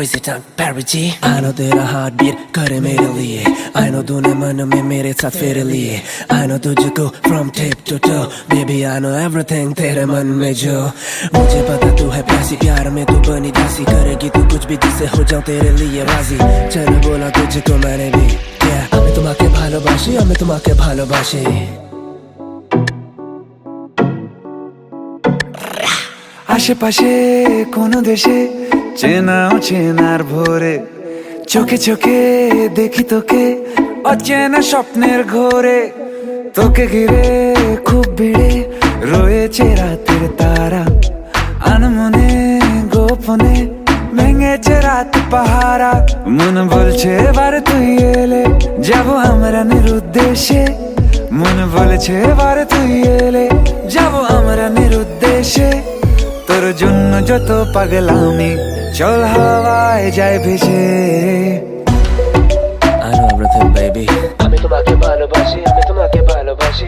Crazy time, Perry G. I know तेरा heart beat करे मेरे लिए I know तूने मन में मेरे साथ फेरे लिए I know तुझको from tip to toe Baby I know everything तेरे मन में जो मुझे पता तू है प्यासी प्यार में तू बनी दासी करेगी तू कुछ भी जिसे हो जाऊं तेरे लिए राजी चल बोला तुझको मैंने भी yeah, আমি তোমাকে ভালোবাসি আমি তোমাকে ভালোবাসি আশেপাশে কোনো দেশে চেনাও চেনার ভোরে, চোখে চোখে দেখি তোকে অচেনা স্বপ্নের ঘোরে। তোকে ঘিরে খুব ভিড়ে রয়েছে রাতের তারা, আনমনে, গোপনে ভেঙেছে রাত পাহারা। মন বলছে, এবার তুই এলে যাব আমরা নিরুদ্দেশে। মন বলছে, এবার তুই এলে যাব আমরা নিরুদ্দেশে। তোর জন্য যত পাগলামি চল হাওয়ায় যায় ভেসে. আমি তোমাকে ভালোবাসি আমি তোমাকে ভালোবাসি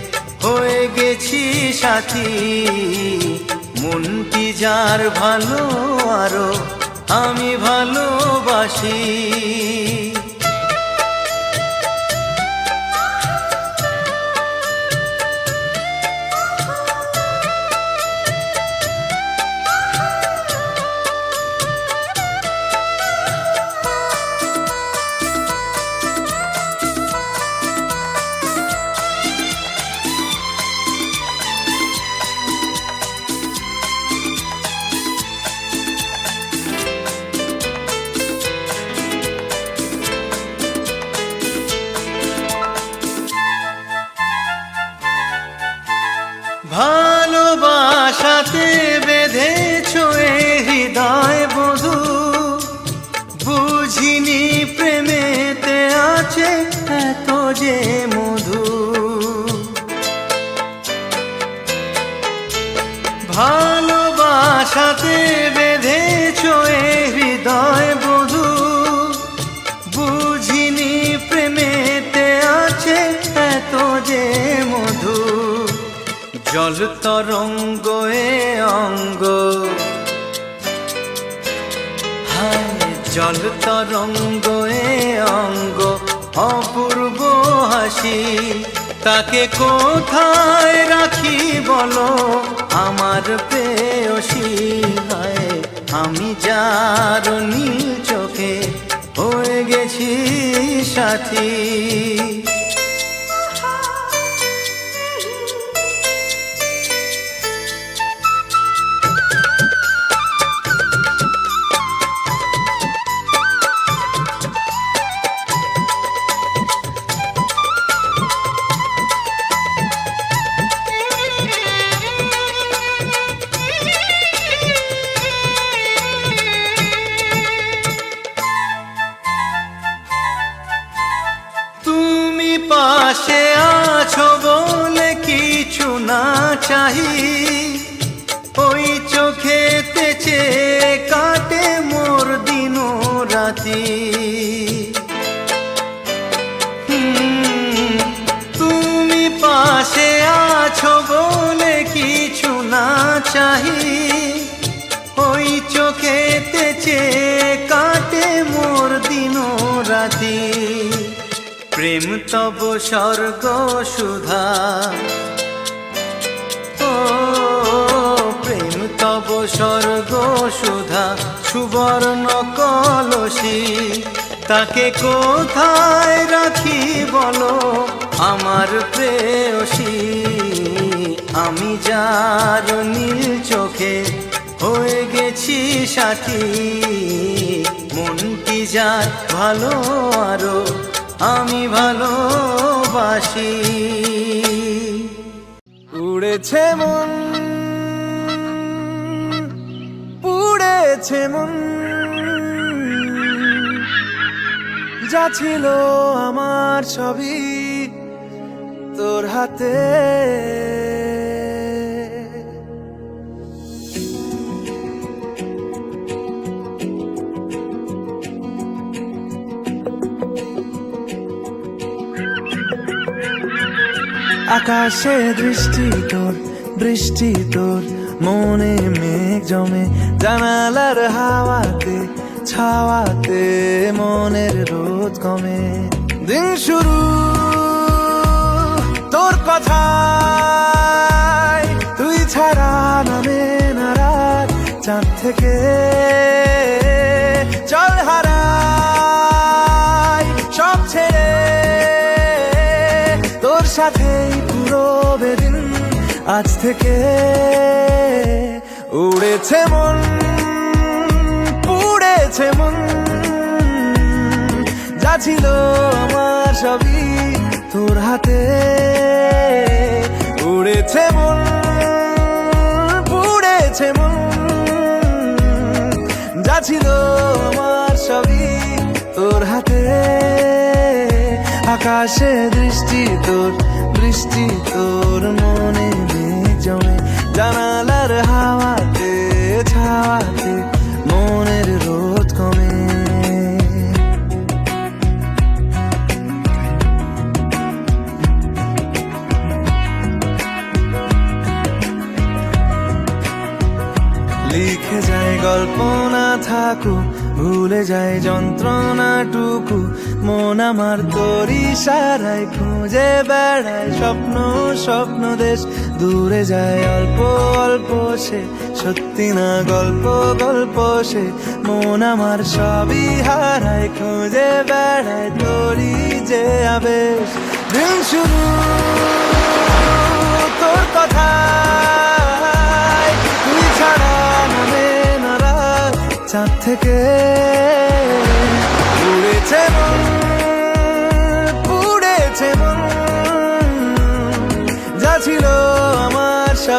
গেছি সাথী। মনটি যার ভালো আরও আমি ভালোবাসি। মধু। ভালোবাসাতে বেঁধেছ এ হৃদয় বধু। বুঝিনি প্রেমেতে আছে এত যে মধু। জল তরঙ্গ এ অঙ্গ। জল তরঙ্গ এ অঙ্গ। অপূর্ব হাসি। তাকে কোথায় রাখি বলো? আমার পেয়সী হয়। আমি যার নীল চোখে হয়ে গেছি সাথী। চাহি, ওই চোখেতে চেয়ে কাটে মোর দিন রাতি। তুমি পাশে আছো বলে কিছু না চাহি, ওই চোখেতে চেয়ে কাটে মোর দিন রাতি। প্রেম তব স্বর্গ সুধা স্বর্গ সুধা, সুবর্ণ কলসী। তাকে কোথায় রাখি বলো আমার প্রেয়সী? আমি যার নীল চোখে হয়ে গেছি সাথী। মনটি যার ভালো আরও, আমি ভালোবাসি। উড়েছে মন পুড়েছে মন। যা ছিল আমার ছবি তোর হাতে। আকাশে দৃষ্টি তোর বৃষ্টি তোর মনে মেঘ জমে জানালার হাওয়াতে, ছাওয়াতে মনের রোদ কমে। দিন শুরু, তোর কথা তুই ছাড়া নামে না রাত চাঁদ থেকে চল হারাই, সব ছেড়ে তোর সাথেই আজ থেকে উড়েছে মন, পুড়েছে মন। যা ছিল আমার সবই তোর হাতে। উড়েছে মন, পুড়েছে মন। যা ছিল আমার সবই তোর হাতে। আকাশে দৃষ্টি তোর বৃষ্টি তোর মনে জমে। জানালার হাওয়াতে, ছাওয়াতে মনের রোদ কমে। লিখে যায় গল্প না থাকুক ভুলে যায় যন্ত্রণাটুকু। মন আমার তরি সারাই খুঁজে বেড়ায়। স্বপ্ন স্বপ্ন দেশ দূরে যায়। অল্প অল্প সে, সত্যি না গল্প গল্প সে। মন আমার সবই হারায়, খুঁজে বেড়ায় তরি যে আবেশ। দিন শুরু, তোর কথা চাঁদ থেকে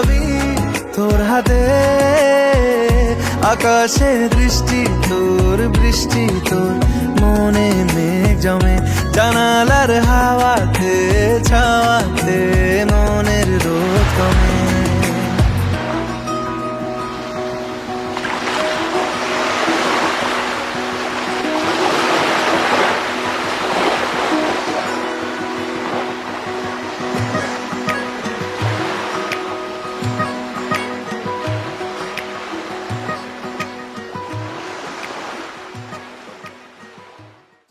সবই তোর হাতে। আকাশে দৃষ্টি তোর বৃষ্টি, তোর মনে মেঘ জমে। জানালার হাওয়াতে, ছাওয়াতে মনের রোদ কমে।